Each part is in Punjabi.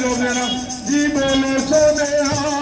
ജോബിയാണ് ഈ പോലെ സോമയാ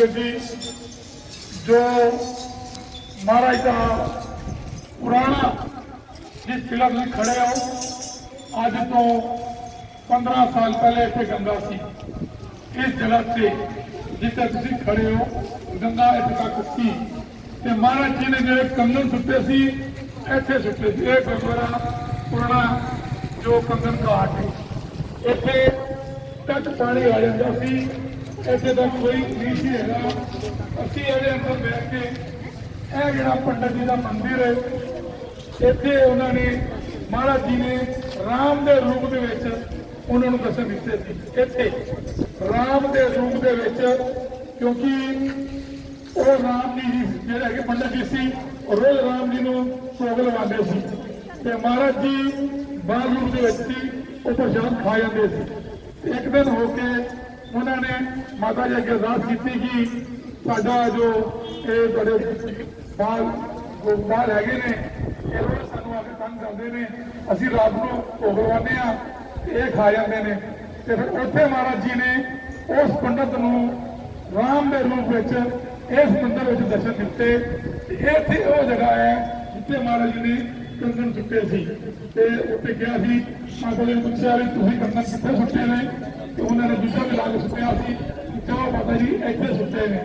ਸੰਗਤ ਜੋ ਮਹਾਰਾਜ ਦਾ ਪੁਰਾਣਾ ਜਿਸ ਜਗ੍ਹਾ ਤੁਸੀਂ ਖੜੇ ਹੋ, ਅੱਜ ਤੋਂ 15 ਸਾਲ ਪਹਿਲੇ ਇੱਥੇ ਗੰਗਾ ਸੀ। ਇਸ ਜਗ੍ਹਾ ਤੇ ਜਿੱਥੇ ਤੁਸੀਂ ਖੜੇ ਹੋ, ਗੰਗਾ ਇੱਥੇ ਤੱਕ ਸੀ ਤੇ ਮਹਾਰਾਜ ਜੀ ਨੇ ਜਿਹੜੇ ਕੰਗਣ ਸੁੱਟੇ ਸੀ, ਇੱਥੇ ਸੁੱਟੇ ਸੀ। ਇਹ ਗੁਰਦੁਆਰਾ ਪੁਰਾਣਾ ਜੋ ਕੰਗਨ ਘਾਟ ਹੈ ਇੱਥੇ ਤੱਕ ਪਾਣੀ ਆ ਜਾਂਦਾ ਸੀ। ਇੱਥੇ ਦਾ ਕੋਈ ਨਹੀਂ ਸੀ ਹੈਗਾ। ਅਸੀਂ ਇਹਦੇ ਅੰਦਰ ਬੈਠ ਕੇ ਇਹ ਜਿਹੜਾ ਪੰਡਤ ਜੀ ਦਾ ਮੰਦਿਰ ਹੈ, ਇੱਥੇ ਉਹਨਾਂ ਨੇ ਮਹਾਰਾਜ ਜੀ ਨੇ ਰਾਮ ਦੇ ਰੂਪ ਦੇ ਵਿੱਚ ਉਹਨਾਂ ਨੂੰ ਦਰਸ਼ਨ ਦਿੱਤੇ ਸੀ। ਇੱਥੇ ਰਾਮ ਦੇ ਰੂਪ ਦੇ ਵਿੱਚ ਕਿਉਂਕਿ ਉਹ ਰਾਮ ਜੀ ਹੀ ਜਿਹੜੇ ਹੈਗੇ ਪੰਡਤ ਜੀ ਸੀ, ਉਹ ਰੋਜ਼ ਰਾਮ ਜੀ ਨੂੰ ਭੋਗ ਲਵਾਉਂਦੇ ਸੀ। ਤੇ ਮਹਾਰਾਜ ਜੀ ਬਾਹਰ ਰੂਪ ਦੇ ਵਿੱਚ ਸੀ, ਉਹ ਪ੍ਰਸ਼ਾਦ ਖਾ ਜਾਂਦੇ ਸੀ। ਇੱਕ ਦਿਨ ਹੋ ਕੇ ਉਹਨਾਂ ਨੇ ਮਾਤਾ ਜੀ ਅੱਗੇ ਅਰਦਾਸ ਕੀਤੀ ਕਿ ਸਾਡਾ ਜੋ ਇਹ ਬੜੇ ਬਾਲ ਗੋਪਾਲ ਹੈਗੇ ਨੇ, ਇਹ ਲੋਕ ਸਾਨੂੰ ਆ ਕੇ ਤੰਗ ਕਰਦੇ ਨੇ। ਅਸੀਂ ਰਾਤ ਨੂੰ ਭੋਗ ਲਵਾਉਂਦੇ ਆ ਇਹ ਖਾ ਜਾਂਦੇ ਨੇ। ਤੇ ਫਿਰ ਉੱਥੇ ਮਹਾਰਾਜ ਜੀ ਨੇ ਉਸ ਪੰਡਤ ਨੂੰ ਰਾਮ ਦੇ ਰੂਪ ਵਿੱਚ ਇਸ ਮੰਦਰ ਵਿੱਚ ਦਰਸ਼ਨ ਦਿੱਤੇ। ਤੇ ਇੱਥੇ ਉਹ ਜਗ੍ਹਾ ਹੈ ਜਿੱਥੇ ਮਹਾਰਾਜ ਜੀ ਨੇ ਕੰਗਣ ਸੁੱਟੇ ਸੀ। ਤੇ ਉੱਥੇ ਗਿਆ ਸੀ, ਮਾਤਾ ਜੀ ਨੇ ਪੁੱਛਿਆ ਵੀ ਤੁਸੀਂ ਕੰਗਣ ਕਿੱਥੇ ਸੁੱਟੇ ਨੇ? ਤੇ ਉਹਨਾਂ ਨੇ ਦੂਜਾ ਵੀ ਲਾ ਸੁੱਟਿਆ ਸੀ ਕਿਉਂ ਮਾਤਾ ਜੀ ਇੱਥੇ ਸੁੱਟੇ ਨੇ।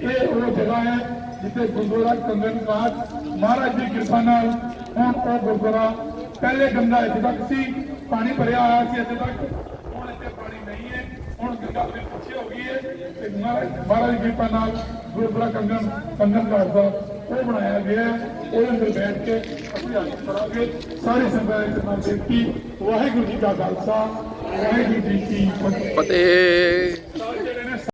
ਇਹ ਉਹ ਜਗ੍ਹਾ ਹੈ ਜਿੱਥੇ ਗੁਰਦੁਆਰਾ ਕੰਗਣ ਘਾਟ। ਮਹਾਰਾਜ ਦੀ ਕਿਰਪਾ ਨਾਲ ਹੁਣ ਉਹ ਗੁਰਦੁਆਰਾ ਪਹਿਲੇ ਗੰਦਾ ਇੱਥੇ ਤੱਕ ਸੀ, ਪਾਣੀ ਭਰਿਆ ਹੋਇਆ ਸੀ ਇੱਥੇ ਤੱਕ। ਹੁਣ ਇੱਥੇ ਪਾਣੀ ਨਹੀਂ ਹੈ। ਹੁਣ ਗੰਗਾ ਦੇ ਪਿੱਛੇ ਹੋ ਗਈ ਹੈ। ਤੇ ਮਹਾਰਾਜ ਦੀ ਕਿਰਪਾ ਨਾਲ ਗੁਰਦੁਆਰਾ ਕੰਗਣ ਕੰਗਣ ਘਾਟ ਦਾ ਉਹ ਬਣਾਇਆ ਗਿਆ। ਉਹਦੇ ਅੰਦਰ ਬੈਠ ਕੇ ਅਸੀਂ ਹਾਜ਼ਰ ਕਰਾਂਗੇ। ਸਾਰੀ ਸੰਗਤਾਂ ਦੇ ਨਾਲ ਬੇਨਤੀ ਵਾਹਿਗੁਰੂ ਜੀ ਕਾ ਖਾਲਸਾ, ਵਾਹਿਗੁਰੂ ਜੀ ਕੀ ਫਤਿਹ।